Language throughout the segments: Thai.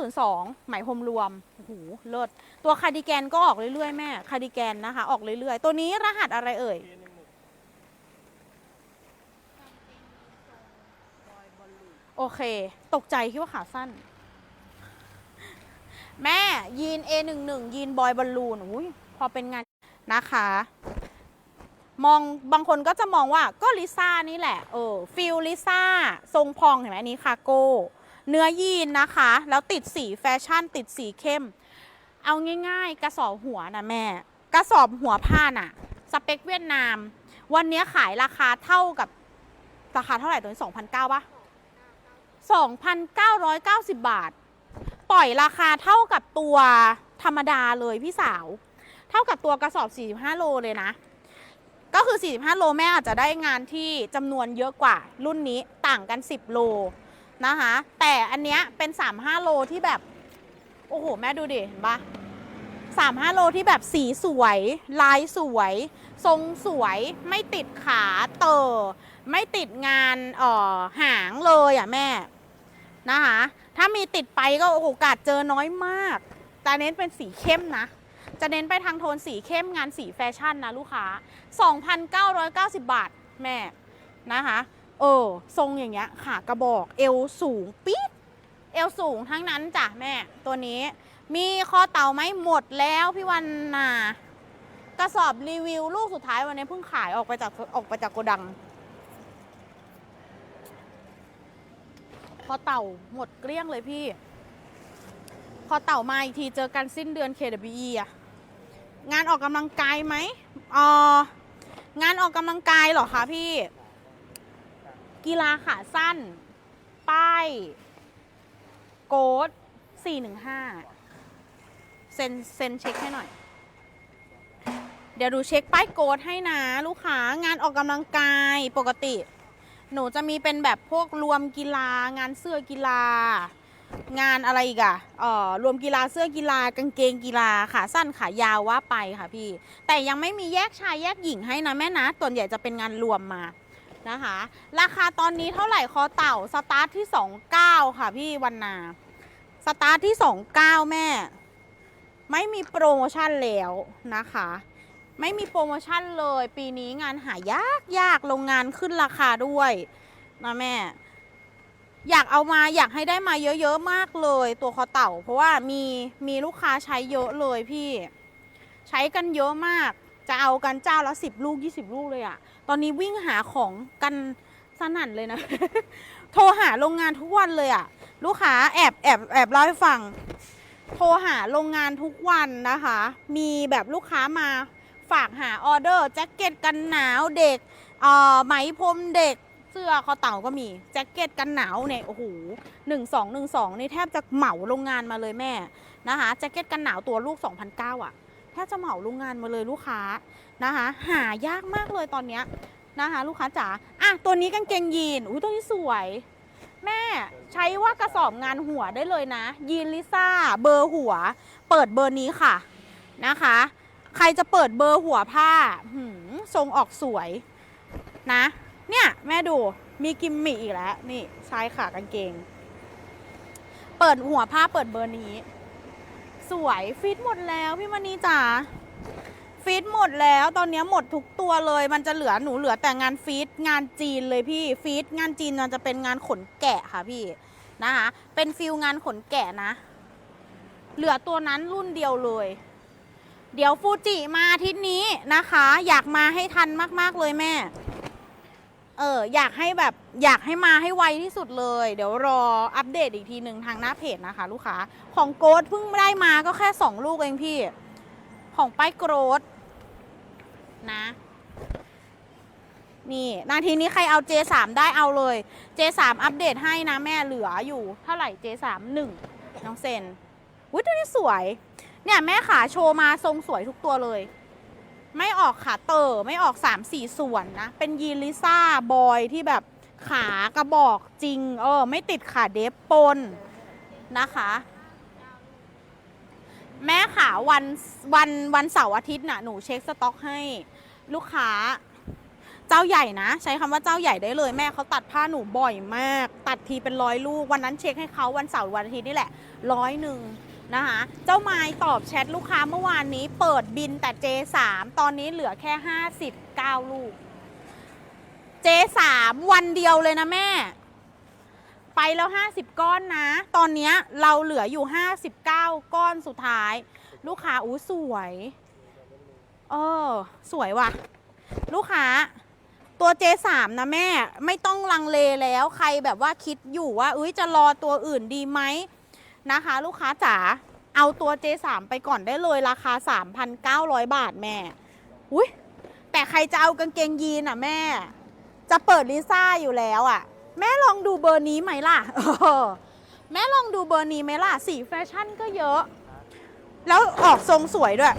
ศูนย์สองไหมพรมรวมโอ้โหเลิศตัวคาร์ดิแกนก็ออกเรื่อยๆแม่คาร์ดิแกนนะคะ ออกเรื่อยๆ ตัวนี้รหัสอะไรเอ่ยโอเค ตกใจคิดว่าขาสั้น แม่ยีน A11 ยีนบอยบอลลูนอุ้ยพอเป็นงานนะคะ มองบางคนก็จะมองว่าก็ลิซ่านี่แหละ เออฟิลลิซ่า ทรงพองเห็นไหมอันนี้คาโก้ เนื้อยีนนะคะ แล้วติดสีแฟชั่น ติดสีเข้ม เอาง่าย ๆ กระสอบหัวนะแม่ กระสอบหัวผ้าน่ะ สเปคเวียดนาม วันนี้ขายราคาเท่ากับราคาเท่าไหร่ตัวนี้2,900ปะ2,990บาท ปล่อยราคาเท่ากับตัวธรรมดาเลยพี่สาว เท่ากับตัวกระสอบ 45 โลเลยนะ ก็คือ 45 โลแม่อาจจะได้งานที่จำนวนเยอะกว่า รุ่นนี้ต่างกัน 10 โล นะคะ แต่อันเนี้ยเป็น 35 โลที่แบบ โอ้โห แม่ดูดิเห็นปะ35โลที่แบบสีสวย ลายสวย ทรงสวยไม่ติดขาเตอไม่ติดงานเอ่อหางเลยอะแม่นะคะถ้ามีติดไปก็โอกาสเจอน้อยมาก แต่เน้นเป็นสีเข้มนะ จะเน้นไปทางโทนสีเข้มงานสีแฟชั่นนะลูกค้า 2,990 บาทแม่นะคะ เออ ทรงอย่างเงี้ยขากระบอกเอวสูงปี๊ดเอวสูงทั้งนั้นจ้ะแม่ ตัวนี้ มีคอเต่าไหมหมดแล้วพี่วันนากระสอบรีวิวลูกสุดท้ายวันนี้เพิ่งขายออกไปจากออกไปจากโกดัง คอเต่าหมดเกลี้ยงเลยพี่ คอเต่ามาอีกทีเจอกันสิ้นเดือน KWE อะงานออกกำลังกายไหมอ๋องานออกกำลังกายเหรอคะพี่ กีฬาขาสั้น ป้าย โกด415 เซ็นเซ็นเช็คให้หน่อย เดี๋ยวดูเช็คป้ายโกดให้นะ ลูกค้างานออกกำลังกายปกติ หนูจะมีเป็นแบบพวกรวมกีฬางานเสื้อกีฬา งานอะไรอีกอะเอ่อรวมกีฬาเสื้อกีฬากางเกงกีฬาขาสั้นขายาวว่าไปค่ะพี่ แต่ยังไม่มีแยกชายแยกหญิงให้นะแม่นะส่วนใหญ่จะเป็นงานรวมมา นะคะ ราคาตอนนี้เท่าไหร่คอเต่าสตาร์ทที่ 29 ค่ะพี่วันนา สตาร์ทที่ 29 แม่ ไม่มีโปรโมชั่นแล้วนะคะ ไม่มีโปรโมชั่นเลย ปีนี้งานหายากยากโรงงานขึ้นราคาด้วยนะแม่ อยากเอามาอยากให้ได้มาเยอะๆมากเลย ตัวคอเต่า เพราะว่ามีมีลูกค้าใช้เยอะเลยพี่ ใช้กันเยอะมาก จะเอากันเจ้าละสิบลูก20ลูกเลยอะตอนนี้วิ่งหาของกันสนั่นเลยนะ โทรหาโรงงานทุกวันเลยอะลูกค้าแอบแอบแอบเล่าให้ฟัง โทรหาโรงงานทุกวันนะคะ มีแบบลูกค้ามาฝากหาออเดอร์แจ็คเก็ตกันหนาวเด็กเอ่อไหมพรมเด็กเสื้อคอเต่าก็มีแจ็คเก็ตกันหนาวเนี่ยโอ้โหหนึ่งสองหนึ่งสองนี่แทบจะเหมาโรงงานมาเลยแม่นะคะแจ็คเก็ตกันหนาวตัวลูก 2,009อะ แทบจะเหมาโรงงานมาเลยลูกค้านะคะ หายากมากเลยตอนเนี้ยนะคะ ลูกค้าจ๋าอะตัวนี้กางเกงยีนอุ้ยตัวนี้สวย แม่ใช้ว่ากระสอบงานหัวได้เลยนะ ยีนลิซ่าเบอร์หัว เปิดเบอร์นี้ค่ะนะคะ ใครจะเปิดเบอร์หัวผ้าหืมทรงออกสวยนะ เนี่ยแม่ดูมีกิมมิอีกแล้ว นี่ชายขากางเกง เปิดหัวผ้าเปิดเบอร์นี้ สวยฟิตหมดแล้วพี่มณีจ๋าฟิตหมดแล้วตอนนี้หมดทุกตัวเลย มันจะเหลือหนูเหลือแต่งานฟิตงานจีนเลยพี่ฟิตงานจีนมันจะเป็นงานขนแกะค่ะพี่นะคะเป็นฟิลงานขนแกะนะ เหลือตัวนั้นรุ่นเดียวเลย เดี๋ยวฟูจิมาทิตย์นี้นะคะ อยากมาให้ทันมากๆเลยแม่ เอออยากให้แบบอยากให้มาให้ไวที่สุดเลย เดี๋ยวรออัปเดตอีกทีหนึ่งทางหน้าเพจนะคะ ลูกค้า ของโกดเพิ่งได้มาก็แค่ 2 ลูกเองพี่ ของป้ายโกรดนะ นี่ นาทีนี้ใครเอา J3 ได้เอาเลย J3 อัปเดตให้นะแม่เหลืออยู่เท่าไหร่ J3 1น้องเซนอุ้ยตัวนี้สวย เนี่ยแม่ขาโชว์มาทรงสวยทุกตัวเลย ไม่ออกขาเต๋อไม่ออก 3 4 ส่วนนะ เป็นยีลิซ่า บอยที่แบบขากระบอกจริง เออ ไม่ติดขาเดฟปนนะคะ แม่ขาวันวันวันเสาร์อาทิตย์น่ะหนูเช็คสต็อกให้ลูกค้าเจ้าใหญ่นะ ใช้คำว่าเจ้าใหญ่ได้เลยแม่เขาตัดผ้าหนูบ่อยมาก ตัดทีเป็นร้อยลูก วันนั้นเช็คให้เขาวันเสาร์วันอาทิตย์นี่แหละร้อยหนึ่ง นะคะเจ้าไม้ตอบแชทลูกค้าเมื่อวานนี้เปิดบินแต่ J3 ตอนนี้เหลือแค่ 59 ลูก J3 วันเดียวเลยนะแม่ ไปแล้ว 50 ก้อนนะ ตอนนี้เราเหลืออยู่ 59 ก้อนสุดท้าย ลูกค้าอู้สวยเออสวยว่ะ ลูกค้าตัว J3 นะแม่ ไม่ต้องลังเลแล้วใครแบบว่าคิดอยู่ว่าเอ้ยจะรอตัวอื่นดีไหม นะคะ ลูกค้าจ๋าเอาตัว J3 ไปก่อนได้เลยราคา 3,900 บาทแม่ อุ้ยแต่ใครจะเอากางเกงยีนอะแม่ จะเปิดลิซ่าอยู่แล้วอะ แม่ลองดูเบอร์นี้ไหมล่ะแม่ลองดูเบอร์นี้ไหมล่ะ สีแฟชั่นก็เยอะ แล้วออกทรงสวยด้วย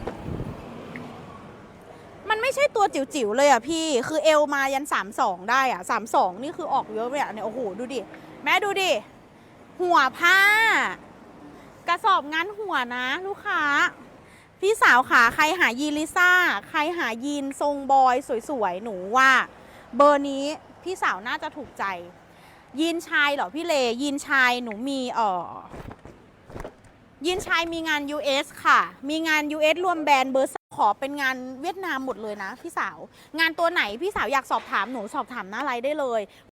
มันไม่ใช่ตัวจิ๋วๆเลยอะพี่ คือเอวมายัน 32 ได้อะ 32 นี่คือออกเยอะเลยอะเนี่ยโอ้โห ดูดิ แม่ดูดิ หัวผ้า ระสอบงานหัวนะ ลูกค้า พี่สาวขาใครหายีนลิซ่า ใครหายีนทรงบอยสวยๆ หนูว่า เบอร์นี้พี่สาวน่าจะถูกใจ ยีนชายเหรอพี่เล ยีนชายหนูมีอ่อยินชายมีงาน US ค่ะ มีงาน US รวมแบรนด์เบอร์สขอเป็นงานเวียดนามหมดเลยนะพี่สาว งานตัวไหนพี่สาวอยากสอบถามหนูสอบถามหน้าไลน์ได้เลย